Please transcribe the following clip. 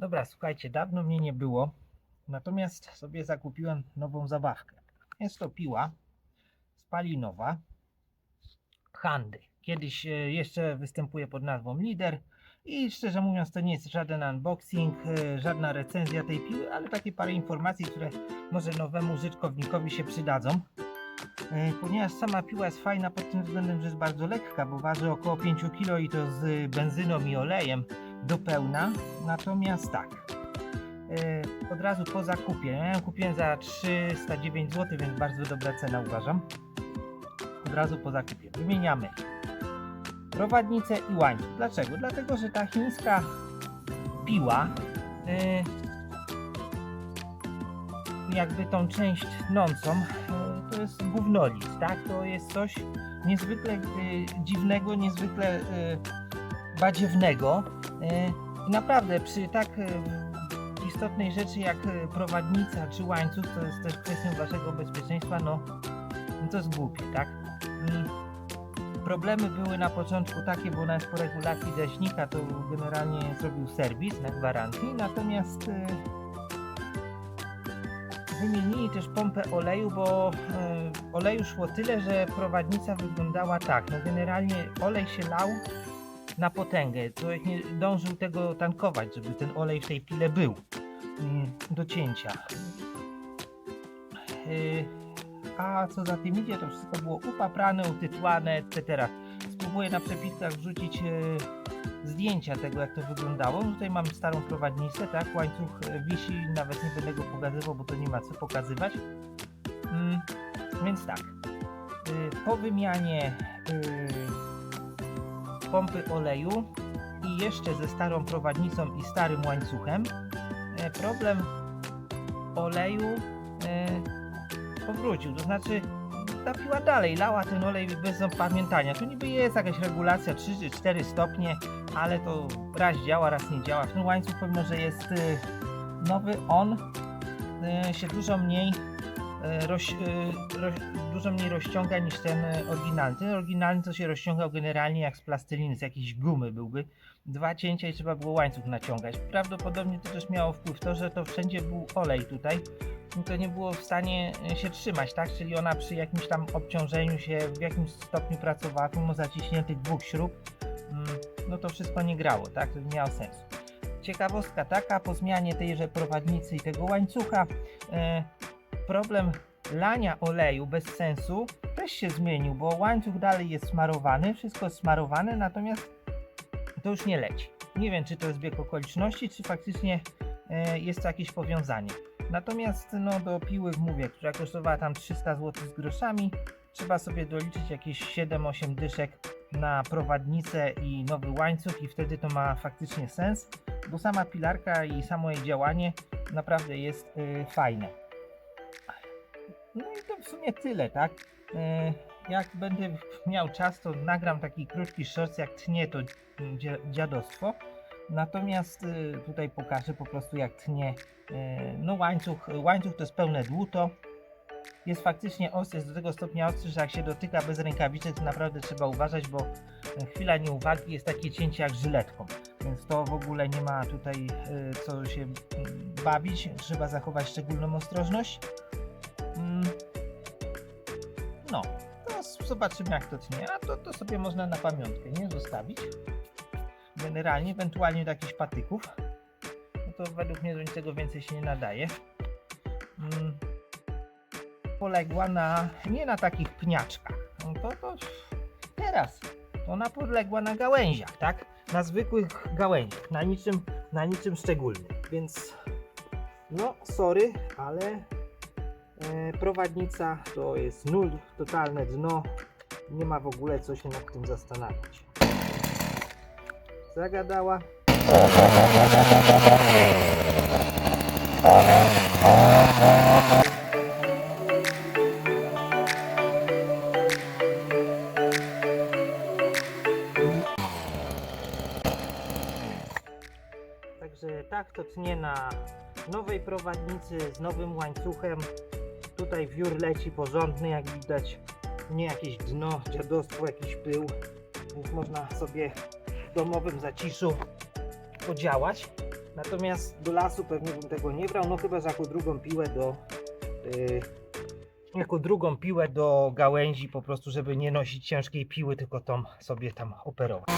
Dobra, słuchajcie, dawno mnie nie było, natomiast sobie zakupiłem nową zabawkę. Jest to piła spalinowa Handy. Kiedyś e, jeszcze występuje pod nazwą Lider i szczerze mówiąc to nie jest żaden unboxing, e, żadna recenzja tej piły, ale takie parę informacji, które może nowemu użytkownikowi się przydadzą. E, Ponieważ sama piła jest fajna pod tym względem, że jest bardzo lekka, bo waży około 5 kg i to z benzyną i olejem do pełna. Natomiast tak, e, od razu po zakupie, ja kupiłem za 309 zł, więc bardzo dobra cena uważam. Od razu po zakupie wymieniamy prowadnicę i łańcuch. Dlaczego? Dlatego, że ta chińska piła e, jakby tą część tnącą e, to jest gównolist, tak? To jest coś niezwykle dziwnego, niezwykle badziewnego. E, I naprawdę przy tak e, istotnej rzeczy jak e, prowadnica czy łańcuch, to jest też kwestią waszego bezpieczeństwa, no, no to jest głupie, tak? Mm. Problemy były na początku takie, bo nawet po regulacji gaśnika to generalnie zrobił serwis na gwarancji, natomiast wymienili też pompę oleju, bo oleju szło tyle, że prowadnica wyglądała tak. No generalnie olej się lał na potęgę. Człowiek nie dążył tego tankować, żeby ten olej w tej pile był mm, do cięcia. Yy, A co za tym idzie, to wszystko było upaprane, utytłane, etc. Spróbuję na przepiskach wrzucić e, zdjęcia tego, jak to wyglądało. Tutaj mam starą prowadnicę, tak? Łańcuch e, wisi, nawet nie będę go pokazywał, bo to nie ma co pokazywać. Mm, więc tak. Po wymianie pompy oleju i jeszcze ze starą prowadnicą i starym łańcuchem, e, problem oleju e, powrócił. To znaczy, ta piła dalej lała ten olej bez opamiętania. Tu niby jest jakaś regulacja 3 czy 4 stopnie, ale to raz działa, raz nie działa. Ten łańcuch pomimo, że jest y, nowy, on się dużo mniej y, roz, y, roz, dużo mniej rozciąga niż ten y, oryginalny. Ten oryginalny to się rozciągał generalnie jak z plasteliny, z jakiejś gumy byłby. Dwa cięcia i trzeba było łańcuch naciągać. Prawdopodobnie to też miało wpływ to, że to wszędzie był olej tutaj. To nie było w stanie się trzymać, tak? Czyli ona przy jakimś tam obciążeniu się w jakimś stopniu pracowała, mimo zaciśniętych dwóch śrub, mm, no to wszystko nie grało, tak? To nie miało sensu. Ciekawostka taka, po zmianie tejże prowadnicy i tego łańcucha, e, problem lania oleju bez sensu też się zmienił, bo łańcuch dalej jest smarowany, wszystko jest smarowane, natomiast to już nie leci. Nie wiem, czy to jest bieg okoliczności, czy faktycznie e, jest to jakieś powiązanie. Natomiast no, do piły, mówię, która kosztowała tam 300 zł z groszami, trzeba sobie doliczyć jakieś 7-8 dyszek na prowadnicę i nowy łańcuch i wtedy to ma faktycznie sens, bo sama pilarka i samo jej działanie naprawdę jest y, fajne. No i to w sumie tyle, tak? E, Jak będę miał czas, to nagram taki krótki short, jak tnie to dzia- dziadostwo. Natomiast y, tutaj pokażę po prostu jak tnie e, no łańcuch. Łańcuch to jest pełne dłuto. Jest faktycznie ostry, jest do tego stopnia ostry, że jak się dotyka bez rękawiczek, to naprawdę trzeba uważać, bo e, chwila nieuwagi jest takie cięcie jak żyletką. Więc to w ogóle nie ma tutaj e, co się mm, bawić. Trzeba zachować szczególną ostrożność. No, s- zobaczymy jak to tnie. A to, to sobie można na pamiątkę, nie? Zostawić. Generalnie, ewentualnie do jakichś patyków. No to według mnie do niczego więcej się nie nadaje. Mm. Poległa na, nie na takich pniaczkach. No to, to teraz. To ona poległa na gałęziach, tak? Na zwykłych gałęziach, na niczym, na niczym szczególnym. Więc no, sorry, ale prowadnica to jest nul, totalne dno. Nie ma w ogóle co się nad tym zastanawiać. Zagadała. Także tak to tnie na nowej prowadnicy z nowym łańcuchem. Tutaj wiór leci porządny, jak widać. Nie jakieś dno, dziadostwo, jakiś pył. Więc można sobie w domowym zaciszu podziałać. Natomiast do lasu pewnie bym tego nie brał, no chyba że jako drugą piłę do yy, jako drugą piłę do gałęzi po prostu, żeby nie nosić ciężkiej piły, tylko tą sobie tam operować.